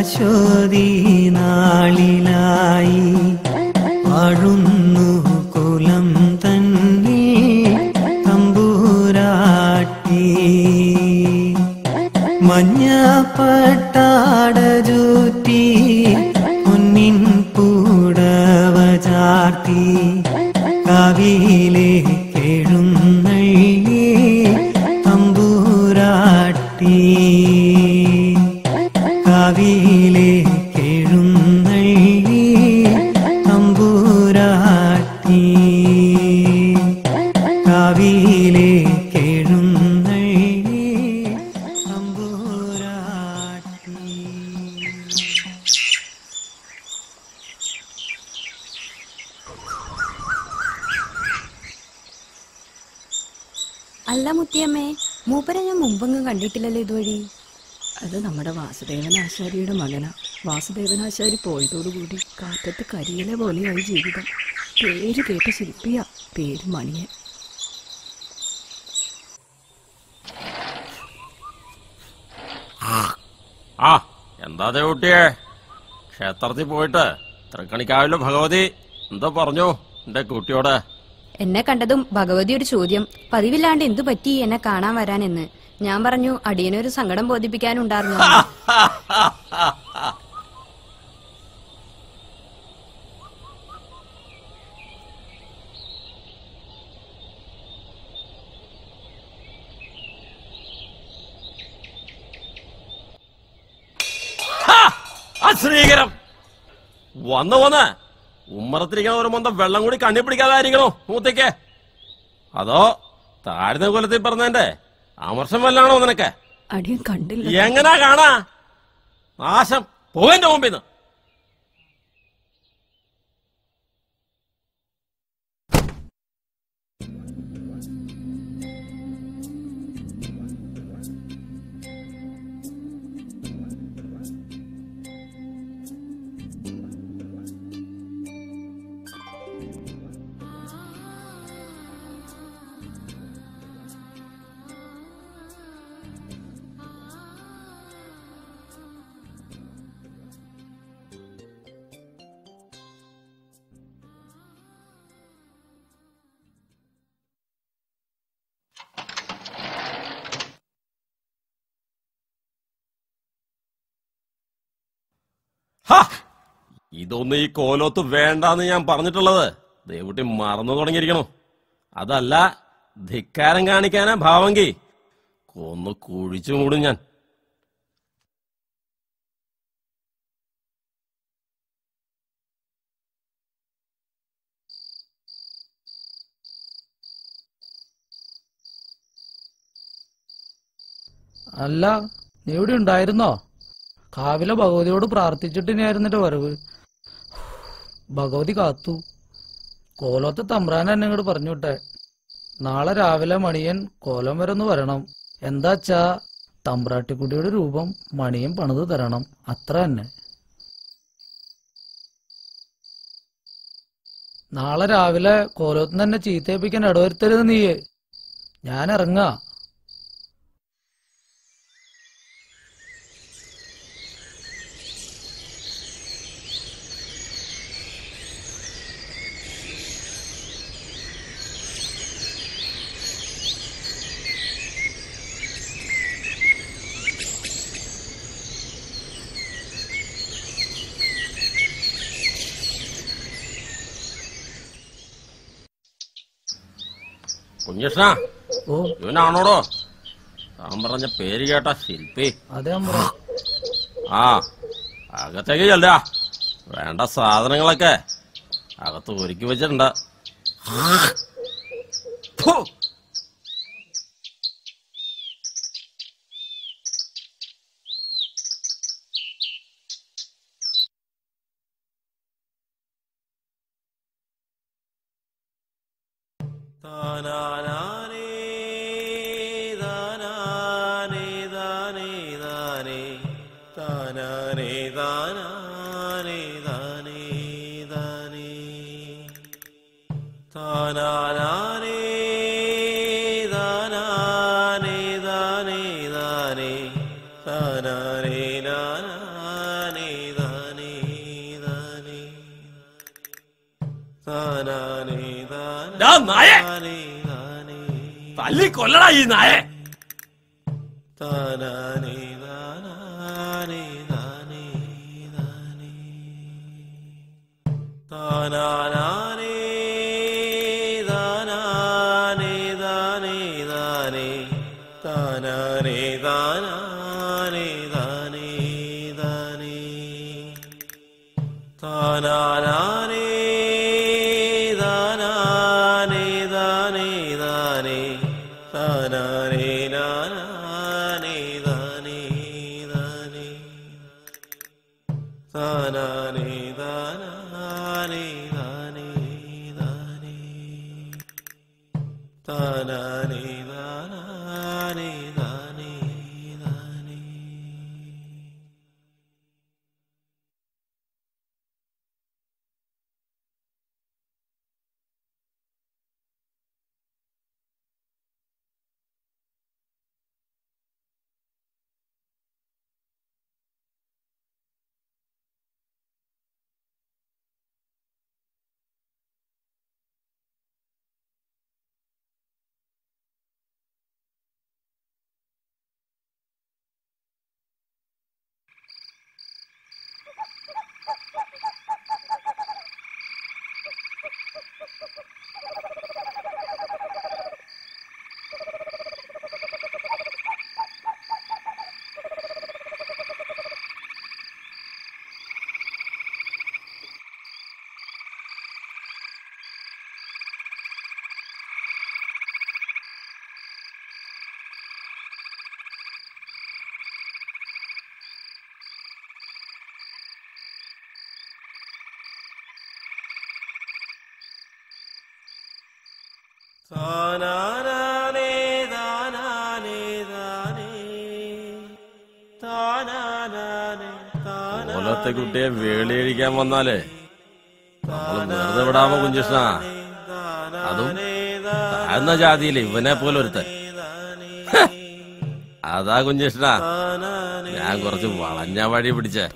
അശോധി നാളിലായി വാഴുന്നു കുലം തന്നെ തമ്പൂരാട്ടി. മഞ്ഞപ്പട്ടാട ചൂറ്റി പൊന്നിൻ പൂടവ ചാർത്തി അല്ല മുത്തിയമ്മേ മൂപ്പരെ ഞാൻ മുമ്പെങ്ങും കണ്ടിട്ടില്ലല്ലോ ഇതുവഴി. അത് നമ്മുടെ വാസുദേവനാശാരിയുടെ മകനാ. വാസുദേവനാശാരി പോയതോടുകൂടി കാറ്റത്ത് കരിയിലെ പോലെയായി ജീവിതം. പേര് കേട്ട ശില്പിയ പേര് മണിയൻ. ആ. എന്താ കുട്ടിയെ ക്ഷേത്രത്തിൽ പോയിട്ട് തൃക്കണിക്കാവിലെ ഭഗവതി എന്താ പറഞ്ഞു എന്റെ കുട്ടിയോട്. എന്നെ കണ്ടതും ഭഗവതി ഒരു ചോദ്യം പതിവില്ലാണ്ട് എന്തു പറ്റി എന്നെ കാണാൻ വരാൻ എന്ന് ഞാൻ പറഞ്ഞു അടിയനൊരു സങ്കടം ബോധിപ്പിക്കാനുണ്ടായിരുന്നു. അശ്രീകരം വന്നു വന്ന്. ഉമ്മറത്തിരിക്കണ ഒരു മൊന്തം വെള്ളം കൂടി കണ്ണി പിടിക്കാതായിരിക്കണോ മൂത്തേക്ക്. അതോ താഴ്ന്ന കൊലത്തിൽ പറഞ്ഞതിന്റെ അമർഷം വല്ലാണോ നിനക്ക്? അടിയൻ കണ്ടില്ല. എങ്ങനാ കാണാ? നാശം. പോവന്റെ മുമ്പിന്ന്. ഇതൊന്നും ഈ കോലോത്ത് വേണ്ടാന്ന് ഞാൻ പറഞ്ഞിട്ടുള്ളത്. ദേവുട്ടി മറന്നു തുടങ്ങിയിരിക്കണോ. അതല്ല ധിക്കാരം കാണിക്കാനാ ഭാവങ്കി. കൊന്ന് കുഴിച്ചു മൂടും ഞാൻ. അല്ല നീ ഇവിടെ ഉണ്ടായിരുന്നോ? കാവിലെ ഭഗവതിയോട് പ്രാർത്ഥിച്ചിട്ട് ഇനിയായിരുന്നിട്ട് വരവ്? ഭഗവതി കാത്തു. കോലത്തെ തമ്പ്രാൻ എന്നെ ഇങ്ങോട്ട് പറഞ്ഞു വിട്ടെ നാളെ രാവിലെ മണിയൻ കോലം വരെ ഒന്ന് വരണം. എന്താച്ചാ തമ്പ്രാട്ടിക്കുട്ടിയുടെ രൂപം മണിയൻ പണിത് തരണം. അത്ര തന്നെ. നാളെ രാവിലെ കോലത്തിന് തന്നെ ചീത്തയിപ്പിക്കാൻ ഇടവരുത്തരുത് നീയെ. ഞാൻ ഇറങ്ങാ. കുഞ്ഞകൃഷ്ണ ഓ. ഇവനാണോടോ? താൻ പറഞ്ഞ പേര് കേട്ട ശില്പി. അതെ ആ അകത്തേക്ക് ചെല്ല വേണ്ട സാധനങ്ങളൊക്കെ അകത്ത് ഒരുക്കി വെച്ചിട്ടുണ്ട്. താനാനേ താനാനേ താനേ താനേ താനാനേ താനാനേ താനേ താനേ താനാനേ നാനാനേ താനേ താനേ താനാനേ! താനാനേ താനേ തല്ലി കൊല്ലടാ ഈ നായെ താനാനേ താനാനാനേ താനാനേ താനാനേ താനേ താനേ താനാനാനേ താനാനേ താനേ. താനാനാനേ കുട്ടിയെ വേളിയഴിക്കാൻ വന്നാലേ. വെറുതെ വിടാമോ കുഞ്ചിഷ്ണ അതും താഴ്ന്ന ജാതിയിലെ ഇവനെ പോലെ ഒരുത്തൻ! അതാ കുഞ്ചിഷ്ണ ഞാൻ കുറച്ച് വളഞ്ഞ വഴി പിടിച്ചേ.